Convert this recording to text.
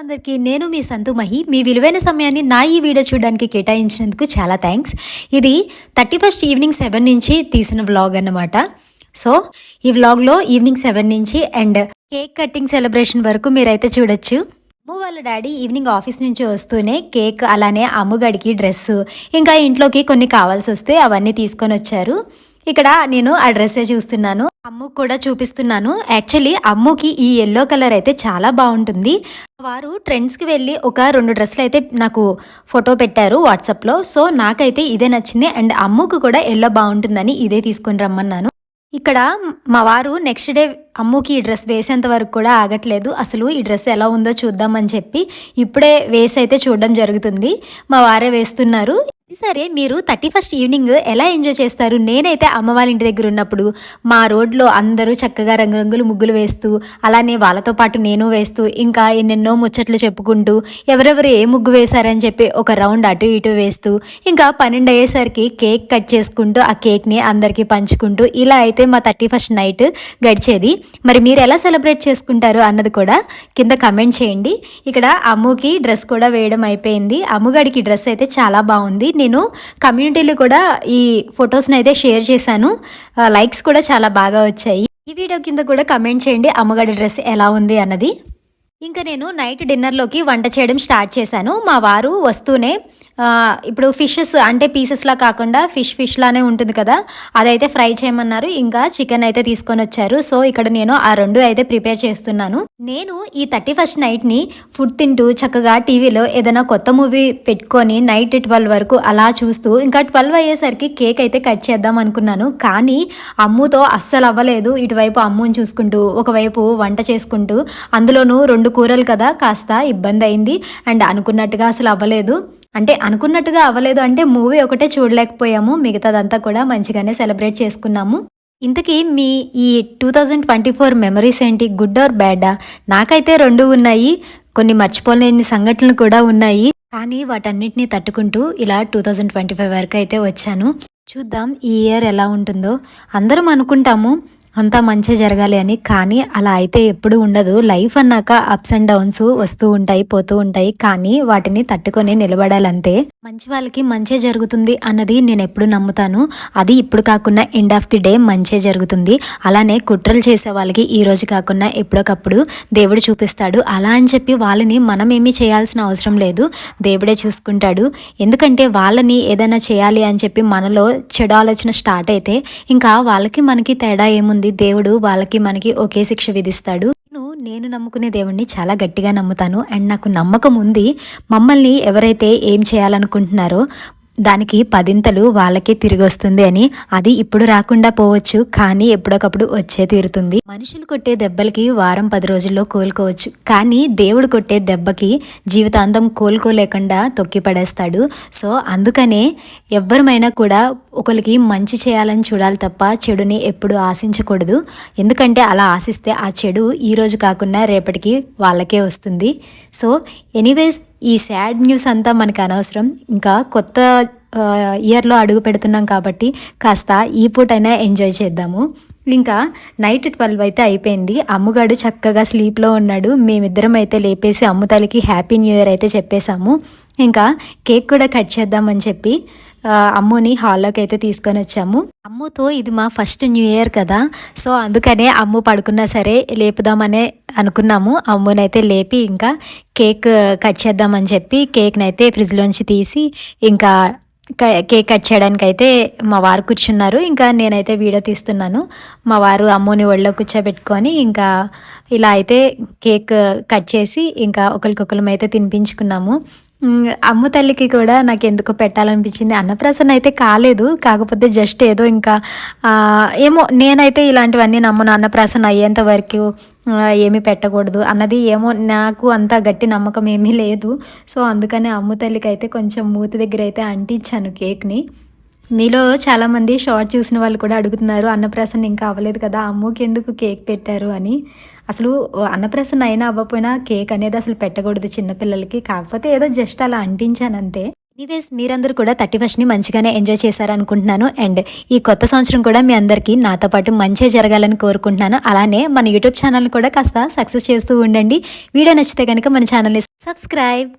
అందరికీ నేను మీ సంతుమహి మీ విలువైన సమయాన్ని నా ఈ వీడియో చూడడానికి కేటాయించినందుకు చాలా థ్యాంక్స్. ఇది థర్టీ ఫస్ట్ ఈవినింగ్ సెవెన్ నుంచి తీసిన వ్లాగ్ అన్నమాట. సో ఈ వ్లాగ్లో ఈవినింగ్ సెవెన్ నుంచి అండ్ కేక్ కటింగ్ సెలబ్రేషన్ వరకు మీరైతే చూడొచ్చు. అమ్ము వాళ్ళ డాడీ ఈవినింగ్ ఆఫీస్ నుంచి వస్తూనే కేక్ అలానే అమ్ముగడికి డ్రెస్సు ఇంకా ఇంట్లోకి కొన్ని కావాల్సి వస్తే అవన్నీ తీసుకొని వచ్చారు ఇక్కడ నేను ఆ డ్రెస్సే చూస్తున్నాను. అమ్ముకు కూడా చూపిస్తున్నాను. యాక్చువల్లీ అమ్ముకి ఈ ఎల్లో కలర్ అయితే చాలా బాగుంటుంది. వారు ట్రెండ్స్కి వెళ్ళి ఒక రెండు డ్రెస్సులు అయితే నాకు ఫోటో పెట్టారు వాట్సాప్లో సో నాకైతే ఇదే నచ్చింది. అండ్ అమ్ముకు కూడా ఎల్లో బాగుంటుందని ఇదే తీసుకొని రమ్మన్నాను. ఇక్కడ మా వారు నెక్స్ట్ డే అమ్ముకి ఈ డ్రెస్ వేసేంత వరకు కూడా ఆగట్లేదు. అసలు ఈ డ్రెస్ ఎలా ఉందో చూద్దామని చెప్పి ఇప్పుడే వేసి అయితే చూడడం జరుగుతుంది. మా వారే వేస్తున్నారు. సరే మీరు థర్టీ ఫస్ట్ ఈవినింగ్ ఎలా ఎంజాయ్ చేస్తారు? నేనైతే అమ్మ వాళ్ళ ఇంటి దగ్గర ఉన్నప్పుడు మా రోడ్లో అందరూ చక్కగా రంగురంగులు ముగ్గులు వేస్తూ అలానే వాళ్ళతో పాటు నేను వేస్తూ ఇంకా ఎన్నెన్నో ముచ్చట్లు చెప్పుకుంటూ ఎవరెవరు ఏ ముగ్గు వేశారని చెప్పి ఒక రౌండ్ అటు ఇటు వేస్తూ ఇంకా పన్నెండు అయ్యేసరికి కేక్ కట్ చేసుకుంటూ ఆ కేక్ని అందరికీ పంచుకుంటూ ఇలా అయితే మా థర్టీ ఫస్ట్ నైట్ గడిచేది. మరి మీరు ఎలా సెలబ్రేట్ చేసుకుంటారు అన్నది కూడా కింద కమెంట్ చేయండి. ఇక్కడ అమ్ముకి డ్రెస్ కూడా వేయడం అయిపోయింది. అమ్ముగాడికి డ్రెస్ అయితే చాలా బాగుంది. నేను కమ్యూనిటీలో కూడా ఈ ఫొటోస్ని అయితే షేర్ చేశాను. లైక్స్ కూడా చాలా బాగా వచ్చాయి. ఈ వీడియో కింద కూడా కమెంట్ చేయండి అమ్మగాడి డ్రెస్ ఎలా ఉంది అన్నది. ఇంకా నేను నైట్ డిన్నర్లోకి వంట చేయడం స్టార్ట్ చేశాను. మా వారు వస్తూనే ఇప్పుడు ఫిషెస్ అంటే పీసెస్లా కాకుండా ఫిష్ ఫిష్ లానే ఉంటుంది కదా. అదైతే ఫ్రై చేయమన్నారు. ఇంకా చికెన్ అయితే తీసుకొని వచ్చారు. సో ఇక్కడ నేను ఆ రెండు అయితే ప్రిపేర్ చేస్తున్నాను. నేను ఈ థర్టీ ఫస్ట్ నైట్ని ఫుడ్ తింటూ చక్కగా టీవీలో ఏదైనా కొత్త మూవీ పెట్టుకొని నైట్ ట్వెల్వ్ వరకు అలా చూస్తూ ఇంకా ట్వెల్వ్ అయ్యేసరికి కేక్ అయితే కట్ చేద్దాం అనుకున్నాను. కానీ అమ్ముతో అస్సలు అవ్వలేదు. ఇటువైపు అమ్ముని చూసుకుంటూ ఒకవైపు వంట చేసుకుంటూ అందులోనూ రెండు కూరలు కదా కాస్త ఇబ్బంది అయింది. అండ్ అనుకున్నట్టుగా అసలు అవ్వలేదు. అంటే అనుకున్నట్టుగా అవ్వలేదు అంటే మూవీ ఒకటే చూడలేకపోయాము. మిగతాదంతా కూడా మంచిగానే సెలబ్రేట్ చేసుకున్నాము. ఇంతకీ మీ ఈ two thousand twenty four memories ఏంటి? గుడ్ ఆర్ బ్యాడా నాకైతే రెండు ఉన్నాయి. కొన్ని మర్చిపోలేని సంఘటనలు కూడా ఉన్నాయి. కానీ వాటన్నిటిని తట్టుకుంటూ ఇలా టూ థౌజండ్ ట్వంటీ ఫైవ్ వరకు అయితే వచ్చాను. చూద్దాం ఈ ఇయర్ ఎలా ఉంటుందో. అందరం అనుకుంటాము అంతా మంచి జరగాలి అని. కానీ అలా అయితే ఎప్పుడు ఉండదు. లైఫ్ అన్నాక అప్స్ అండ్ డౌన్స్ వస్తూ ఉంటాయి పోతూ ఉంటాయి. కానీ వాటిని తట్టుకొని నిలబడాలంతే మంచి వాళ్ళకి మంచే జరుగుతుంది అన్నది నేను ఎప్పుడు నమ్ముతాను. అది ఇప్పుడు కాకుండా ఎండ్ ఆఫ్ ది డే మంచే జరుగుతుంది. అలానే కుట్రలు చేసే వాళ్ళకి ఈ రోజు కాకుండా ఎప్పుడొకప్పుడు దేవుడు చూపిస్తాడు. అలా అని చెప్పి వాళ్ళని మనం ఏమీ చేయాల్సిన అవసరం లేదు. దేవుడే చూసుకుంటాడు. ఎందుకంటే వాళ్ళని ఏదైనా చేయాలి అని చెప్పి మనలో చెడు ఆలోచన స్టార్ట్ అయితే ఇంకా వాళ్ళకి మనకి తేడా ఏముంది? దేవుడు వాళ్ళకి మనకి ఒకే శిక్ష విధిస్తాడు. నేను నేను నమ్ముకునే దేవుణ్ణి చాలా గట్టిగా నమ్ముతాను. అండ్ నాకు నమ్మకం ఉంది. మమ్మల్ని ఎవరైతే ఏం చేయాలనుకుంటున్నారో దానికి పదింతలు వాళ్ళకే తిరిగి వస్తుంది అని. అది ఇప్పుడు రాకుండా పోవచ్చు. కానీ ఎప్పుడొకప్పుడు వచ్చే తీరుతుంది. మనుషులు కొట్టే దెబ్బలకి వారం పది రోజుల్లో కోలుకోవచ్చు. కానీ దేవుడు కొట్టే దెబ్బకి జీవితాంతం కోలుకోలేకుండా తొక్కి పడేస్తాడు సో అందుకనే ఎవ్వరమైనా కూడా ఒకరికి మంచి చేయాలని చూడాలి తప్ప చెడుని ఎప్పుడు ఆశించకూడదు. ఎందుకంటే అలా ఆశిస్తే ఆ చెడు ఈరోజు కాకుండా రేపటికి వాళ్ళకే వస్తుంది. సో ఎనీవేస్ ఈ సాడ్ న్యూస్ అంతా మనకు అనవసరం. ఇంకా కొత్త ఇయర్లో అడుగు పెడుతున్నాం కాబట్టి కాస్త ఈ పూటైనా ఎంజాయ్ చేద్దాము. ఇంకా నైట్ ట్వెల్వ్ అయితే అయిపోయింది. అమ్ముగాడు చక్కగా స్లీప్లో ఉన్నాడు. మేమిద్దరం అయితే లేపేసి అమ్ముతాలకి హ్యాపీ న్యూ ఇయర్ అయితే చెప్పేశాము. ఇంకా కేక్ కూడా కట్ చేద్దామని చెప్పి అమ్ముని హాల్లోకి అయితే తీసుకొని వచ్చాము. అమ్ముతో ఇది మా ఫస్ట్ న్యూ ఇయర్ కదా సో అందుకనే అమ్ము పడుకున్నా సరే లేపుదామనే అనుకున్నాము. అమ్మునైతే లేపి ఇంకా కేక్ కట్ చేద్దామని చెప్పి కేక్ని అయితే ఫ్రిడ్జ్లోంచి తీసి ఇంకా కేక్ కట్ చేయడానికి అయితే మా వారు కూర్చున్నారు. ఇంకా నేనైతే వీడియో తీస్తున్నాను. మా వారు అమ్ముని ఒళ్ళో కూర్చోబెట్టుకొని ఇంకా ఇలా అయితే కేక్ కట్ చేసి ఇంకా ఒకరికొకరం అయితే తినిపించుకున్నాము. అమ్మ తల్లికి కూడా నాకు ఎందుకో పెట్టాలనిపించింది. అన్నప్రాసన అయితే కాలేదు కాకపోతే జస్ట్ ఏదో ఇంకా ఏమో నేనైతే ఇలాంటివన్నీ నమ్మను. అన్నప్రాసన అయ్యేంత వరకు ఏమీ పెట్టకూడదు అన్నది ఏమో నాకు అంత గట్టి నమ్మకం ఏమీ లేదు. సో అందుకనే అమ్మ తల్లికి అయితే కొంచెం మూతి దగ్గర అయితే అంటించాను కేక్ని. మీలో చాలామంది షార్ట్ చూసిన వాళ్ళు కూడా అడుగుతున్నారు అన్నప్రాసన ఇంకా అవ్వలేదు కదా అమ్మకి ఎందుకు కేక్ పెట్టారు? అని. అసలు అన్నప్రాసన అయినా అవ్వకపోయినా కేక్ అనేది అసలు పెట్టకూడదు చిన్నపిల్లలకి కాకపోతే ఏదో జస్ట్ అలా అంటించాను అంతే ఎనీవేస్ మీరందరూ కూడా థర్టీ ఫస్ట్ని మంచిగానే ఎంజాయ్ చేశారనుకుంటున్నాను. అండ్ ఈ కొత్త సంవత్సరం కూడా మీ అందరికీ నాతో పాటు మంచిగా జరగాలని కోరుకుంటున్నాను. అలానే మన యూట్యూబ్ ఛానల్ కూడా కాస్త సక్సెస్ చేస్తూ ఉండండి. వీడియో నచ్చితే కనుక మన ఛానల్ని సబ్స్క్రైబ్.